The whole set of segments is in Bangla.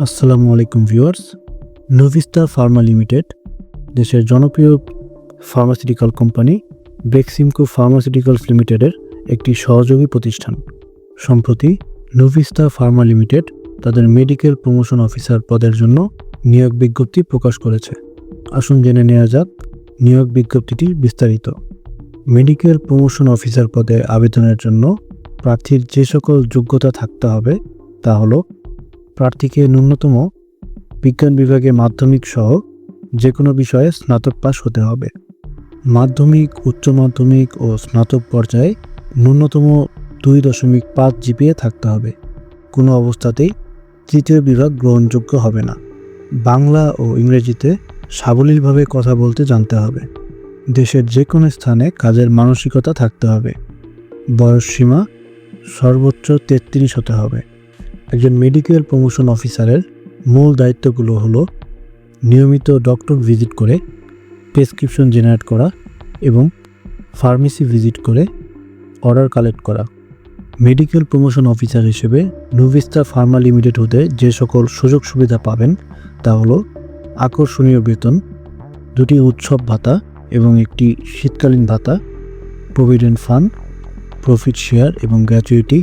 আসসালামু আলাইকুম ভিউয়ার্স। নোভিস্টা ফার্মা লিমিটেড দেশের জনপ্রিয় ফার্মাসিউটিক্যাল কোম্পানি বেক্সিমকো ফার্মাসিউটিক্যালস লিমিটেডের একটি সহযোগী প্রতিষ্ঠান। সম্প্রতি নোভিস্টা ফার্মা লিমিটেড তাদের মেডিকেল প্রমোশন অফিসার পদের জন্য নিয়োগ বিজ্ঞপ্তি প্রকাশ করেছে। আসুন জেনে নেওয়া যাক নিয়োগ বিজ্ঞপ্তিটি বিস্তারিত। মেডিকেল প্রমোশন অফিসার পদে আবেদনের জন্য প্রার্থীর যে সকল যোগ্যতা থাকতে হবে তা হলো প্রার্থীকে ন্যূনতম বিজ্ঞান বিভাগে মাধ্যমিক সহ যে কোনো বিষয়ে স্নাতক পাস হতে হবে। মাধ্যমিক, উচ্চ মাধ্যমিক ও স্নাতক পর্যায়ে ন্যূনতম দুই দশমিক পাঁচ জিপিএ থাকতে হবে। কোনো অবস্থাতেই তৃতীয় বিভাগ গ্রহণযোগ্য হবে না। বাংলা ও ইংরেজিতে সাবলীলভাবে কথা বলতে জানতে হবে। দেশের যে কোনো স্থানে কাজের মানসিকতা থাকতে হবে। বয়স সীমা সর্বোচ্চ তেত্রিশ হতে হবে। একজন মেডিকেল প্রমোশন অফিসারের মূল দায়িত্বগুলো হলো নিয়মিত ডক্টর ভিজিট করে প্রেসক্রিপশন জেনারেট করা এবং ফার্মেসি ভিজিট করে অর্ডার কালেক্ট করা। মেডিকেল প্রমোশন অফিসার হিসেবে নুভিস্তা ফার্মা লিমিটেড হতে যে সকল সুযোগ সুবিধা পাবেন তা হলো আকর্ষণীয় বেতন, দুটি উৎসব ভাতা এবং একটি শীতকালীন ভাতা প্রভিডেন্ট ফান্ড প্রফিট শেয়ার এবং গ্র্যাচুইটি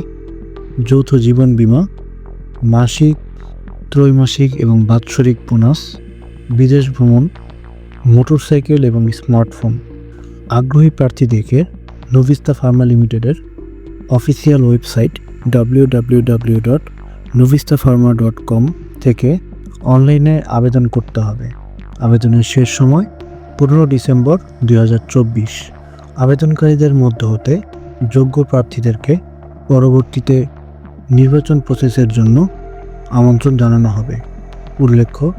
যৌথ জীবন বীমা মাসিক, ত্রৈমাসিক এবং বাৎসরিক বোনাস, বিদেশ ভ্রমণ, মোটরসাইকেল এবং স্মার্টফোন। আগ্রহী প্রার্থীদেরকে নোভিস্তা ফার্মা লিমিটেডের official website W W W dot pharma dot com থেকে অনলাইনে আবেদন করতে হবে। আবেদনের শেষ সময় পনেরো ডিসেম্বর দুই হাজার চব্বিশ। আবেদনকারীদের মধ্য হতে যোগ্য প্রার্থীদেরকে পরবর্তীতে নির্বাচন প্রসেসের জন্য আমন্ত্রণ জানানো হবে। উল্লেখ্য,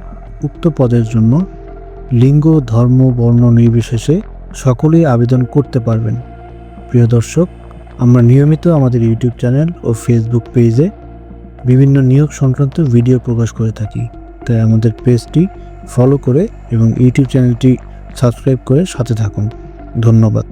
উক্ত পদের জন্য লিঙ্গ, ধর্ম, বর্ণ নির্বিশেষে সকলেই আবেদন করতে পারবেন। প্রিয় দর্শক, আমরা নিয়মিত আমাদের ইউটিউব চ্যানেল ও ফেসবুক পেজে বিভিন্ন নিয়োগ সংক্রান্ত ভিডিও প্রকাশ করে থাকি। তাই আমাদের পেজটি ফলো করে এবং ইউটিউব চ্যানেলটি সাবস্ক্রাইব করে সাথে থাকুন। ধন্যবাদ।